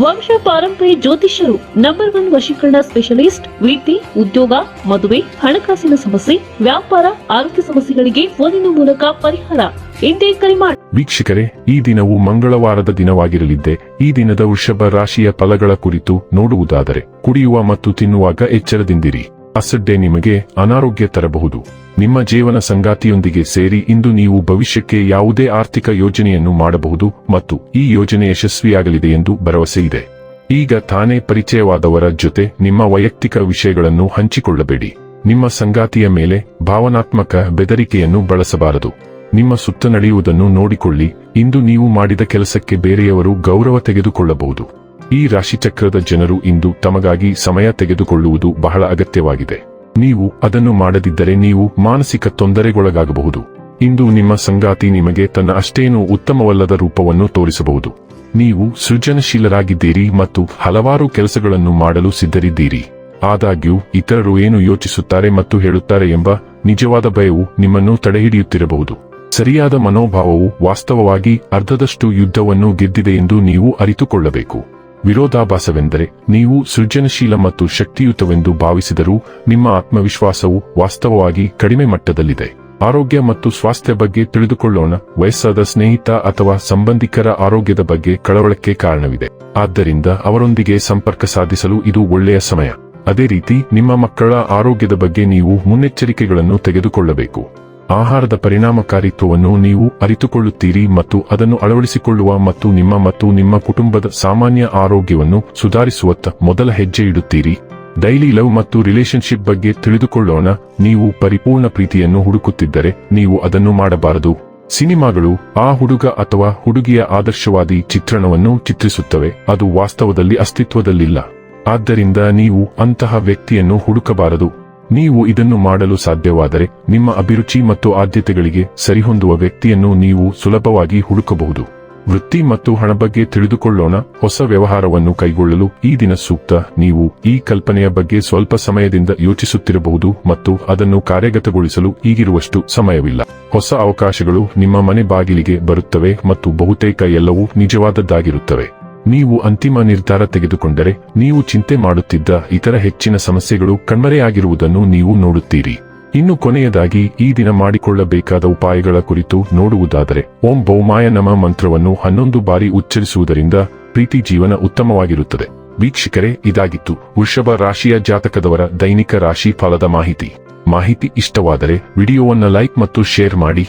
ವಂಶ ಪಾರಂಪರ್ಯ ಜ್ಯೋತಿಷ್ಯರು ನಂಬರ್ ಒನ್ ವಶೀಕರಣ ಸ್ಪೆಷಲಿಸ್ಟ್ ವಿದ್ಯೆ ಉದ್ಯೋಗ, ಮದುವೆ, ಹಣಕಾಸಿನ ಸಮಸ್ಯೆ, ವ್ಯಾಪಾರ, ಆರೋಗ್ಯ ಸಮಸ್ಯೆಗಳಿಗೆ ಫೋನಿನ ಮೂಲಕ ಪರಿಹಾರ. ಎಂದೇ ಕರೆ ಮಾಡಿ ವೀಕ್ಷಕರೇ, ಈ ದಿನವು ಮಂಗಳವಾರದ ದಿನವಾಗಿರಲಿದ್ದೆ. ಈ ದಿನದ ವೃಷಭ ರಾಶಿಯ ಫಲಗಳ ಕುರಿತು ನೋಡುವುದಾದರೆ, ಕುಡಿಯುವ ಮತ್ತು ತಿನ್ನುವಾಗ ಎಚ್ಚರದಿಂದಿರಿ. ಅಸಡ್ಡೆ ನಿಮಗೆ ಅನಾರೋಗ್ಯ ತರಬಹುದು. ನಿಮ್ಮ ಜೀವನ ಸಂಗಾತಿಯೊಂದಿಗೆ ಸೇರಿ ಇಂದು ನೀವು ಭವಿಷ್ಯಕ್ಕೆ ಯಾವುದೇ ಆರ್ಥಿಕ ಯೋಜನೆಯನ್ನು ಮಾಡಬಹುದು ಮತ್ತು ಈ ಯೋಜನೆ ಯಶಸ್ವಿಯಾಗಲಿದೆ ಎಂದು ಭರವಸೆ ಇದೆ. ಈಗ ತಾನೇ ಪರಿಚಯವಾದವರ ಜೊತೆ ನಿಮ್ಮ ವೈಯಕ್ತಿಕ ವಿಷಯಗಳನ್ನು ಹಂಚಿಕೊಳ್ಳಬೇಡಿ. ನಿಮ್ಮ ಸಂಗಾತಿಯ ಮೇಲೆ ಭಾವನಾತ್ಮಕ ಬೆದರಿಕೆಯನ್ನು ಬಳಸಬಾರದು. ನಿಮ್ಮ ಸುತ್ತ ನಡೆಯುವುದನ್ನು ನೋಡಿಕೊಳ್ಳಿ. ಇಂದು ನೀವು ಮಾಡಿದ ಕೆಲಸಕ್ಕೆ ಬೇರೆಯವರು ಗೌರವ ತೆಗೆದುಕೊಳ್ಳಬಹುದು. ಈ ರಾಶಿಚಕ್ರದ ಜನರು ಇಂದು ತಮಗಾಗಿ ಸಮಯ ತೆಗೆದುಕೊಳ್ಳುವುದು ಬಹಳ ಅಗತ್ಯವಾಗಿದೆ. ನೀವು ಅದನ್ನು ಮಾಡದಿದ್ದರೆ ನೀವು ಮಾನಸಿಕ ತೊಂದರೆಗೊಳಗಾಗಬಹುದು. ಇಂದು ನಿಮ್ಮ ಸಂಗಾತಿ ನಿಮಗೆ ತನ್ನ ಅಷ್ಟೇನೂ ಉತ್ತಮವಲ್ಲದ ರೂಪವನ್ನು ತೋರಿಸಬಹುದು. ನೀವು ಸೃಜನಶೀಲರಾಗಿದ್ದೀರಿ ಮತ್ತು ಹಲವಾರು ಕೆಲಸಗಳನ್ನು ಮಾಡಲು ಸಿದ್ಧರಿದ್ದೀರಿ. ಆದಾಗ್ಯೂ, ಇತರರು ಏನು ಯೋಚಿಸುತ್ತಾರೆ ಮತ್ತು ಹೇಳುತ್ತಾರೆ ಎಂಬ ನಿಜವಾದ ಭಯವು ನಿಮ್ಮನ್ನು ತಡೆಹಿಡಿಯುತ್ತಿರಬಹುದು. ಸರಿಯಾದ ಮನೋಭಾವವು ವಾಸ್ತವವಾಗಿ ಅರ್ಧದಷ್ಟು ಯುದ್ಧವನ್ನು ಗೆದ್ದಿದೆ ಎಂದು ನೀವು ಅರಿತುಕೊಳ್ಳಬೇಕು. ವಿರೋಧಾಭಾಸವೆಂದರೆ ನೀವು ಸೃಜನಶೀಲ ಮತ್ತು ಶಕ್ತಿಯುತವೆಂದು ಭಾವಿಸಿದರೂ ನಿಮ್ಮ ಆತ್ಮವಿಶ್ವಾಸವು ವಾಸ್ತವವಾಗಿ ಕಡಿಮೆ ಮಟ್ಟದಲ್ಲಿದೆ. ಆರೋಗ್ಯ ಮತ್ತು ಸ್ವಾಸ್ಥ್ಯ ಬಗ್ಗೆ ತಿಳಿದುಕೊಳ್ಳೋಣ. ವಯಸ್ಸಾದ ಸ್ನೇಹಿತ ಅಥವಾ ಸಂಬಂಧಿಕರ ಆರೋಗ್ಯದ ಬಗ್ಗೆ ಕಳವಳಕ್ಕೆ ಕಾರಣವಿದೆ. ಆದ್ದರಿಂದ ಅವರೊಂದಿಗೆ ಸಂಪರ್ಕ ಸಾಧಿಸಲು ಇದು ಒಳ್ಳೆಯ ಸಮಯ. ಅದೇ ರೀತಿ ನಿಮ್ಮ ಮಕ್ಕಳ ಆರೋಗ್ಯದ ಬಗ್ಗೆ ನೀವು ಮುನ್ನೆಚ್ಚರಿಕೆಗಳನ್ನು ತೆಗೆದುಕೊಳ್ಳಬೇಕು. ಆಹಾರದ ಪರಿಣಾಮಕಾರಿತ್ವವನ್ನು ನೀವು ಅರಿತುಕೊಳ್ಳುತ್ತೀರಿ ಮತ್ತು ಅದನ್ನು ಅಳವಡಿಸಿಕೊಳ್ಳುವ ಮತ್ತು ನಿಮ್ಮ ಮತ್ತು ನಿಮ್ಮ ಕುಟುಂಬದ ಸಾಮಾನ್ಯ ಆರೋಗ್ಯವನ್ನು ಸುಧಾರಿಸುವತ್ತ ಮೊದಲ ಹೆಜ್ಜೆ ಇಡುತ್ತೀರಿ. ಡೈಲಿ ಲವ್ ಮತ್ತು ರಿಲೇಶನ್ಶಿಪ್ ಬಗ್ಗೆ ತಿಳಿದುಕೊಳ್ಳೋಣ. ನೀವು ಪರಿಪೂರ್ಣ ಪ್ರೀತಿಯನ್ನು ಹುಡುಕುತ್ತಿದ್ದರೆ ನೀವು ಅದನ್ನು ಮಾಡಬಾರದು. ಸಿನಿಮಾಗಳು, ಆ ಹುಡುಗ ಅಥವಾ ಹುಡುಗಿಯ ಆದರ್ಶವಾದಿ ಚಿತ್ರಣವನ್ನು ಚಿತ್ರಿಸುತ್ತವೆ. ಅದು ವಾಸ್ತವದಲ್ಲಿ ಅಸ್ತಿತ್ವದಲ್ಲಿಲ್ಲ. ಆದ್ದರಿಂದ ನೀವು ಅಂತಹ ವ್ಯಕ್ತಿಯನ್ನು ಹುಡುಕಬಾರದು. ನೀವು ಇದನ್ನು ಮಾಡಲು ಸಾಧ್ಯವಾದರೆ ನಿಮ್ಮ ಅಭಿರುಚಿ ಮತ್ತು ಆದ್ಯತೆಗಳಿಗೆ ಸರಿಹೊಂದುವ ವ್ಯಕ್ತಿಯನ್ನು ನೀವು ಸುಲಭವಾಗಿ ಹುಡುಕಬಹುದು. ವೃತ್ತಿ ಮತ್ತು ಹಣ ಬಗ್ಗೆ ತಿಳಿದುಕೊಳ್ಳೋಣ. ಹೊಸ ವ್ಯವಹಾರವನ್ನು ಕೈಗೊಳ್ಳಲು ಈ ದಿನ ಸೂಕ್ತ. ನೀವು ಈ ಕಲ್ಪನೆಯ ಬಗ್ಗೆ ಸ್ವಲ್ಪ ಸಮಯದಿಂದ ಯೋಚಿಸುತ್ತಿರಬಹುದು ಮತ್ತು ಅದನ್ನು ಕಾರ್ಯಗತಗೊಳಿಸಲು ಈಗಿರುವಷ್ಟು ಸಮಯವಿಲ್ಲ. ಹೊಸ ಅವಕಾಶಗಳು ನಿಮ್ಮ ಮನೆ ಬಾಗಿಲಿಗೆ ಬರುತ್ತವೆ ಮತ್ತು ಬಹುತೇಕ ಎಲ್ಲವೂ ನಿಜವಾದದ್ದಾಗಿರುತ್ತವೆ. ನೀವು ಅಂತಿಮ ನಿರ್ಧಾರ ತೆಗೆದುಕೊಂಡರೆ ನೀವು ಚಿಂತೆ ಮಾಡುತ್ತಿದ್ದ ಇತರ ಹೆಚ್ಚಿನ ಸಮಸ್ಯೆಗಳು ಕಣ್ಮರೆಯಾಗಿರುವುದನ್ನು ನೀವು ನೋಡುತ್ತೀರಿ. ಇನ್ನು ಕೊನೆಯದಾಗಿ, ಈ ದಿನ ಮಾಡಿಕೊಳ್ಳಬೇಕಾದ ಉಪಾಯಗಳ ಕುರಿತು ನೋಡುವುದಾದರೆ, ಓಂ ಬೌಮಾಯ ನಮ ಮಂತ್ರವನ್ನು ಹನ್ನೊಂದು ಬಾರಿ ಉಚ್ಚರಿಸುವುದರಿಂದ ಪ್ರೀತಿ ಜೀವನ ಉತ್ತಮವಾಗಿರುತ್ತದೆ. ವೀಕ್ಷಕರೇ, ಇದಾಗಿತ್ತು ವೃಷಭ ರಾಶಿಯ ಜಾತಕದವರ ದೈನಿಕ ರಾಶಿ ಫಲದ ಮಾಹಿತಿ. ಮಾಹಿತಿ ಇಷ್ಟವಾದರೆ ವಿಡಿಯೋವನ್ನು ಲೈಕ್ ಮತ್ತು ಶೇರ್ ಮಾಡಿ.